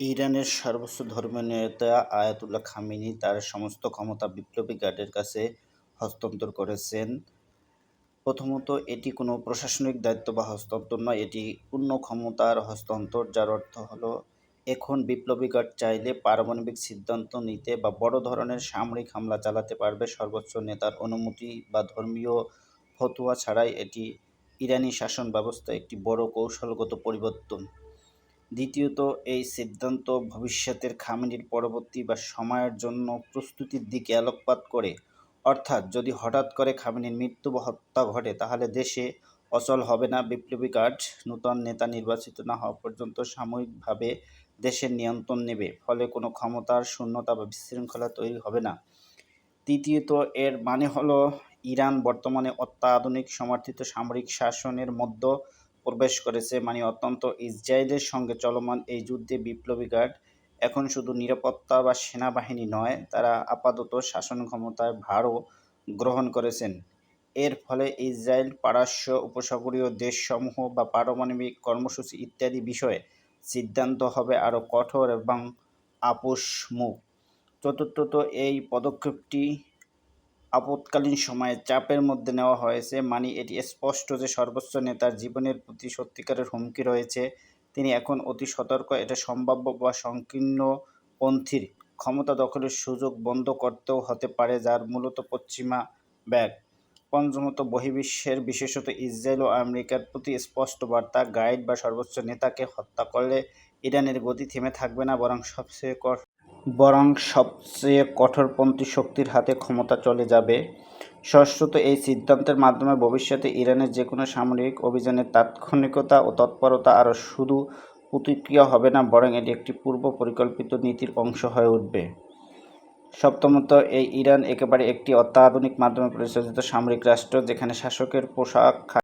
ইরানের সর্বোচ্চ ধর্মীয় নেতা আয়াতুল্লাহ খামেনি তার সমস্ত ক্ষমতা বিপ্লবী গার্ডের কাছে হস্তান্তর করেছেন। প্রথমত, এটি কোনো প্রশাসনিক দায়িত্ব বা হস্তান্তর নয়, এটি পূর্ণ ক্ষমতার হস্তান্তর, যার অর্থ হলো, এখন বিপ্লবী গার্ড চাইলে পারমাণবিক সিদ্ধান্ত নিতে বা বড় ধরনের সামরিক হামলা চালাতে পারবে। সর্বোচ্চ নেতার অনুমতি বা ধর্মীয় ফতোয়া ছাড়াই এটি ইরানি শাসন ব্যবস্থা একটি বড় কৌশলগত পরিবর্তন। দ্বিতীয়ত, এই সিদ্ধান্ত ভবিষ্যতের খামেনির পরবর্তী বা সময়ের জন্য প্রস্তুতির দিকে আলোকপাত করে। অর্থাৎ, যদি হঠাৎ করে খামেনির মৃত্যু বা হত্যা ঘটে, তাহলে দেশে অচল হবে না, বিপ্লবী গার্ড নূতন নেতা নির্বাচিত না হওয়া পর্যন্ত সাময়িকভাবে দেশের নিয়ন্ত্রণ নেবে, ফলে কোনো ক্ষমতার শূন্যতা বা বিশৃঙ্খলা তৈরি হবে না। তৃতীয়ত, এর মানে হলো, ইরান বর্তমানে অত্যাধুনিক সমর্থিত সামরিক শাসনের মধ্যে প্রবেশ করেছে। মানে অত্যন্ত ইসরায়েলের সঙ্গে চলমান এই যুদ্ধে বিপ্লবী গার্ড এখন শুধু নিরাপত্তা বা সেনাবাহিনী নয়, তারা আপাতত শাসন ক্ষমতার ভারও গ্রহণ করেছেন। এর ফলে ইসরায়েল পারস্য উপসাগরীয় দেশসমূহ বা পারমাণবিক কর্মসূচি ইত্যাদি বিষয়ে সিদ্ধান্ত হবে আরও কঠোর এবং আপোষমুখ। চতুর্থত এই পদক্ষেপটি আপৎকালীন সময়ে চাপের মধ্যে নেওয়া হয়েছে। মানে এটি স্পষ্ট যে সর্বোচ্চ নেতার জীবনের প্রতি সত্যিকারের হুমকি রয়েছে। তিনি এখন অতি সতর্ক, এটা সম্ভাব্য বা সংকীর্ণপন্থীর ক্ষমতা দখলের সুযোগ বন্ধ করতেও হতে পারে, যার মূলত পশ্চিমা ব্যাগ। পঞ্চমত, বহির্বিশ্বের বিশেষত ইসরায়েল ও আমেরিকার প্রতি স্পষ্ট বার্তা, গাইড বা সর্বোচ্চ নেতাকে হত্যা করলে ইরানের গতি থেমে থাকবে না, বরং সবচেয়ে বরং সবচেয়ে কঠোরপন্থী শক্তির হাতে ক্ষমতা চলে যাবে। ষষ্ঠত এই সিদ্ধান্তের মাধ্যমে ভবিষ্যতে ইরানের যে কোনো সামরিক অভিযানের তাৎক্ষণিকতা ও তৎপরতা আরও শুধু প্রতিক্রিয়া হবে না, বরং এটি একটি পূর্ব পরিকল্পিত নীতির অংশ হয়ে উঠবে। সপ্তমত, এই ইরান একেবারে একটি অত্যাধুনিক মাধ্যমে পরিচালিত সামরিক রাষ্ট্র, যেখানে শাসকের পোশাক